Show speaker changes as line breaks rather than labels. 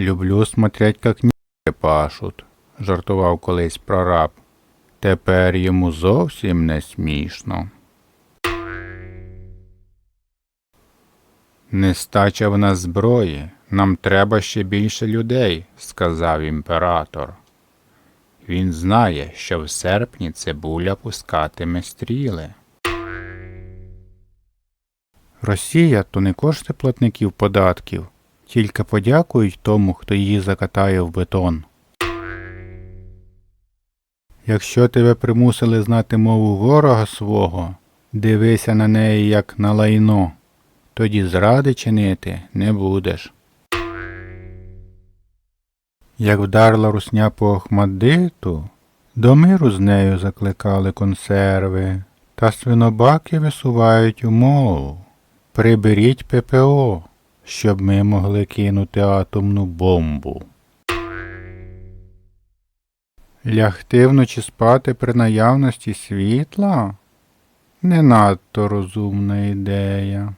Люблю смотреть, как ні***и пашуть, жартував колись прораб. Тепер йому зовсім не смішно. Нестача в нас зброї, нам треба ще більше людей, сказав імператор. Він знає, що в серпні цибуля пускатиме стріли. Росія то не кошти платників податків, тільки подякують тому, хто її закатає в бетон. Якщо тебе примусили знати мову ворога свого, дивися на неї як на лайно, тоді зради чинити не будеш. Як вдарила русня по Охмадиту, до миру з нею закликали консерви, та свинобаки висувають умову. Приберіть ППО, щоб ми могли кинути атомну бомбу. Лягти вночі спати при наявності світла? Не надто розумна ідея.